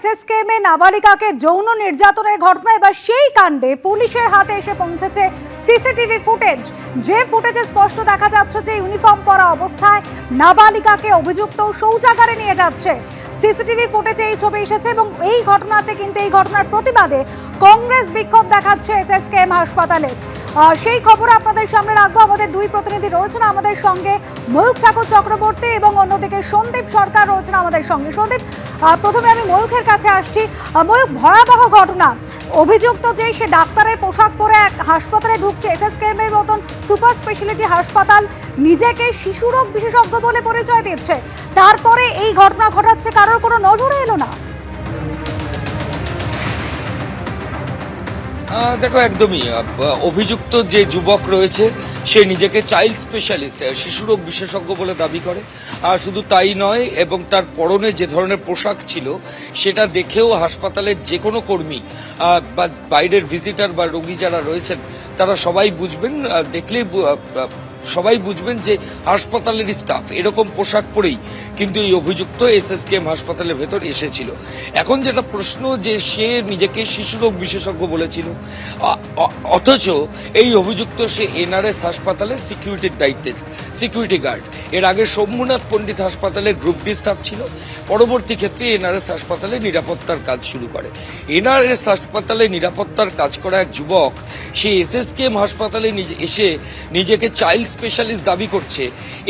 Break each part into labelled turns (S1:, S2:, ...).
S1: SSKM নাবালিকাকে যৌন নির্যাতনের ঘটনা, এবার সেই কাণ্ডে পুলিশের হাতে এসে পৌঁছেছে সিসিটিভি ফুটেজ। যে ফুটেজে স্পষ্ট দেখা যাচ্ছে যে ইউনিফর্ম পরা অবস্থায় নাবালিকাকে অভিযুক্ত শৌচাগারে নিয়ে যাচ্ছে। সিসিটিভি ফুটেজে এই ছবি এসেছে এবং এই ঘটনাতে কিন্তু এই ঘটনার প্রতিবাদে কংগ্রেস বিক্ষোভ দেখাচ্ছে এসএসকেএম হাসপাতালে। সেই খবর আপনাদের সামনে রাখব। আমাদের দুই প্রতিনিধি রয়েছেন আমাদের সঙ্গে ময়ূক ঠাকুর চক্রবর্তী এবং অন্যদিকে সন্দীপ সরকার রয়েছেন আমাদের সঙ্গে। সন্দীপ প্রথমে আমি ময়ূখের কাছে আসছি। ময়ূক ভয়াবহ ঘটনা। অভিযুক্ত যে সে ডাক্তারের পোশাক পরে এক হাসপাতালে ঢুকছে এসএসকেএম এর মতন সুপার স্পেশালিটি হাসপাতাল, নিজেকে শিশুরোগ বিশেষজ্ঞ বলে পরিচয় দিচ্ছে। তারপরে এই ঘটনা ঘটাচ্ছে, কারোর কোনো নজরে এলো না।
S2: দেখো, একদমই অভিযুক্ত যে যুবক রয়েছে, সে নিজেকে চাইল্ড স্পেশালিস্ট শিশুরোগ বিশেষজ্ঞ বলে দাবি করে। আর শুধু তাই নয়, এবং তার পরনে যে ধরনের পোশাক ছিল, সেটা দেখেও হাসপাতালের যে কোনো কর্মী বা বাইরের ভিজিটার বা রোগী যারা রয়েছেন, তারা সবাই বুঝবেন দেখলেই সবাই বুঝবেন যে হাসপাতালের স্টাফ এরকম পোশাক পরেই কিন্তু এই অভিযুক্ত এসএসকেএম হাসপাতালের ভেতর এসেছিল। এখন যেটা প্রশ্ন যে সে নিজেকে শিশুরোগ বিশেষজ্ঞ বলেছিল অথচ এই অভিযুক্ত সে এনআরএস হাসপাতালে সিকিউরিটির দায়িত্বে, সিকিউরিটি গার্ড। এর আগে সোমনাথ পণ্ডিত হাসপাতালে গ্রুপ ডি স্টাফ ছিল। পরবর্তী ক্ষেত্রে এনআরএস হাসপাতালে নিরাপত্তার কাজ শুরু করে। এনআরএস হাসপাতালে নিরাপত্তার কাজ করা এক যুবক, সে এসএসকেএম হাসপাতালে নিজে এসে নিজেকে চাইল্ড স্পেশালিস্ট দাবি করছে।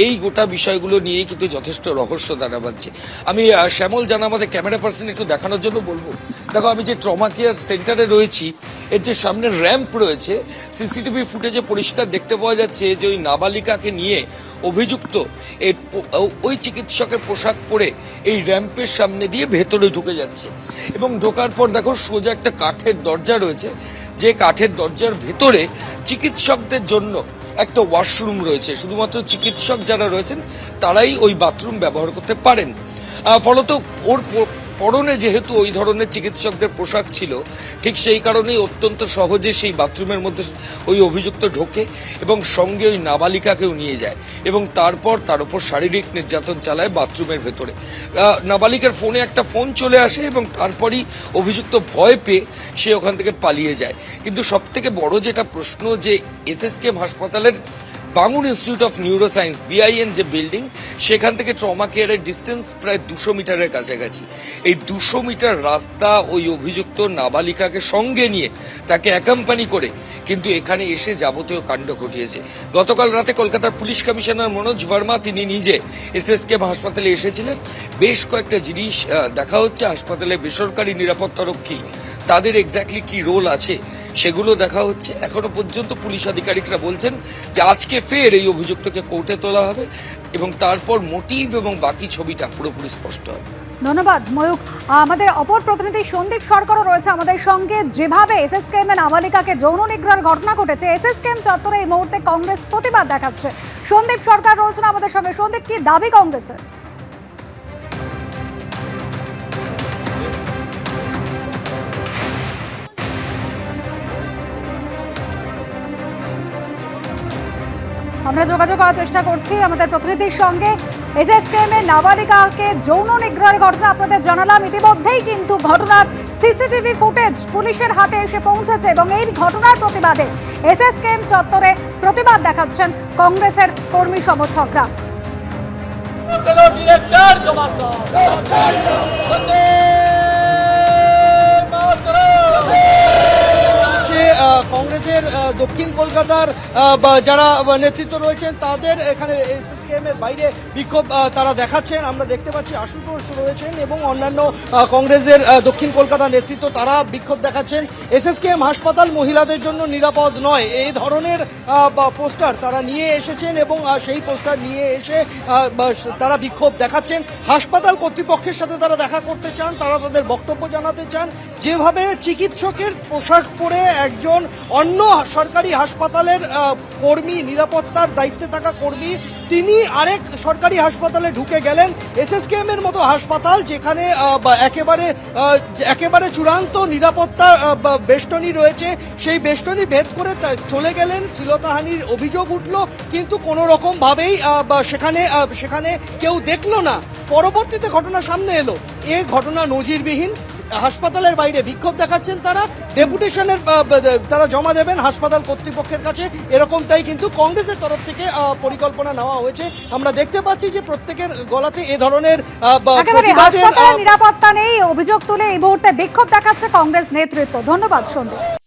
S2: এই গোটা বিষয়গুলো নিয়ে কিন্তু যথেষ্ট রহস্য দানা বাঁধছে আমি শ্যামল জানা আমাদের ক্যামেরা পার্সন একটু দেখানোর জন্য বলব। দেখো, আমি যে ট্রমা কেয়ার সেন্টারে রয়েছি, এর যে সামনে র্যাম্প রয়েছে সিসিটিভি ফুটেজে পরিষ্কার দেখতে পাওয়া যাচ্ছে যে ওই নাবালিকাকে নিয়ে অভিযুক্ত পো- ওই চিকিৎসকের পোশাক পরে এই র্যাম্পের সামনে দিয়ে ভেতরে ঢুকে যাচ্ছে। এবং ঢোকার পর দেখো, সোজা একটা কাঠের দরজা রয়েছে, যে কাঠের দরজার ভেতরে চিকিৎসকদের জন্য একটা ওয়াশরুম রয়েছে। শুধুমাত্র চিকিৎসক যারা রয়েছেন, তারাই ওই বাথরুম ব্যবহার করতে পারেন। ফলত ওর পরনে যেহেতু ওই ধরনের চিকিৎসকদের পোশাক ছিল, ঠিক সেই কারণেই অত্যন্ত সহজে সেই বাথরুমের মধ্যে ওই অভিযুক্ত ঢোকে এবং সঙ্গে ওই নাবালিকাকেও নিয়ে যায় এবং তারপর তার উপর শারীরিক নির্যাতন চালায় বাথরুমের ভেতরে। নাবালিকার ফোনে একটা ফোন চলে আসে এবং তারপরই অভিযুক্ত ভয় পেয়ে সে ওখান থেকে পালিয়ে যায়। কিন্তু সব থেকে বড় যেটা প্রশ্ন যে এস এস এসএসকেএম হাসপাতালের Bangur institute of neuroscience BIN যে বিল্ডিং সেখান থেকে ট্রমা কেয়ারের ডিস্টেন্স প্রায় দুশো মিটারের কাছাকাছি। এই দুশো মিটার রাস্তা ওই অভিযুক্ত নাবালিকাকে সঙ্গে নিয়ে তাকে অ্যাকাম্পানি করে কিন্তু এখানে এসে যাবতীয় কাণ্ড ঘটিয়েছে। গতকাল রাতে কলকাতার পুলিশ কমিশনার মনোজ ভার্মা, তিনি নিজে এসএসকেএম হাসপাতালে এসেছিলেন। বেশ কয়েকটা জিনিস দেখা হচ্ছে হাসপাতালে বেসরকারি নিরাপত্তা রক্ষী। তাদের এক্স্যাক্টলি কি রোল আছে? সেগুলো দেখা হচ্ছে। এখনও পর্যন্ত পুলিশ আধিকারিকরা বলছেন যে আজকে ফের এই অভিযুক্তকে কোর্টে তোলা হবে এবং তারপর মোটিভ এবং বাকি ছবিটা পুরোপুরি স্পষ্ট হবে।
S1: ধন্যবাদ ময়ূক আমাদের অপর প্রতিনিধি সন্দীপ সরকারও রয়েছে আমাদের সঙ্গে। যেভাবে এসএসকেএম এর নাবালিকাকে যৌন নিগ্রহের ঘটনা ঘটেছে, এসএসকেএম চত্বরে এই মুহূর্তে কংগ্রেস প্রতিবাদ দেখাচ্ছে। সন্দীপ সরকার রয়েছেন আমাদের সঙ্গে। সন্দীপ, কি দাবি কংগ্রেসের? আমরা যোগাযোগ করার চেষ্টা করছি আমাদের প্রতিনিধির সঙ্গে। এসএসকেএম এর নাবালিকাকে যৌন নিগ্রহের ঘটনা আপনাদের জানালাম। ইতিমধ্যেই কিন্তু ঘটনার সিসিটিভি ফুটেজ পুলিশের হাতে এসে পৌঁছেছে এবং এই ঘটনার প্রতিবাদে এসএসকেএম চত্বরে প্রতিবাদ দেখাচ্ছেন কংগ্রেসের কর্মী সমর্থকরা।
S3: দক্ষিণ কলকাতার যারা নেতৃত্ব রয়েছেন, তাদের এখানে এসএসকেএম এর বাইরে বিক্ষোভ তারা দেখাচ্ছেন। আমরা দেখতে পাচ্ছি আশুতোষ রয়েছেন এবং অন্যান্য কংগ্রেসের দক্ষিণ কলকাতা নেতৃত্ব তারা বিক্ষোভ দেখাচ্ছেন। এসএসকেএম হাসপাতাল মহিলাদের জন্য নিরাপদ নয়। এই ধরনের পোস্টার তারা নিয়ে এসেছেন এবং সেই পোস্টার নিয়ে এসে তারা বিক্ষোভ দেখাচ্ছেন। হাসপাতাল কর্তৃপক্ষের সাথে তারা দেখা করতে চান, তারা তাদের বক্তব্য জানাতে চান। যেভাবে চিকিৎসকের পোশাক পরে একজন অন্য সরকারি হাসপাতালের কর্মী, নিরাপত্তার দায়িত্বে থাকা কর্মী, তিনি আরেক সরকারি হাসপাতালে ঢুকে গেলেন। এসএসকেএম এর মতো হাসপাতাল যেখানে একেবারে একেবারে চূড়ান্ত নিরাপত্তা বেষ্টনী রয়েছে। সেই বেষ্টনী ভেদ করে চলে গেলেন। শ্লীলতাহানির অভিযোগ উঠল কিন্তু কোনো রকম ভাবেই আহ, বা সেখানে সেখানে কেউ দেখল না। পরবর্তীতে ঘটনা সামনে এলো। এ ঘটনা নজিরবিহীন। হাসপাতালের বাইরে বিক্ষোভ দেখাচ্ছেন তারা। ডেপুটেশনের তারা জমা দেবেন হাসপাতাল কর্তৃপক্ষের কাছে। এরকমটাই কিন্তু কংগ্রেসের তরফ থেকে আহ, পরিকল্পনা নেওয়া হয়েছে। আমরা দেখতে পাচ্ছি যে প্রত্যেকের গলাতে এ ধরনের
S1: নিরাপত্তা নেই অভিযোগ তুলে এই মুহূর্তে বিক্ষোভ দেখাচ্ছে কংগ্রেস নেতৃত্ব। ধন্যবাদ সন্দীপ।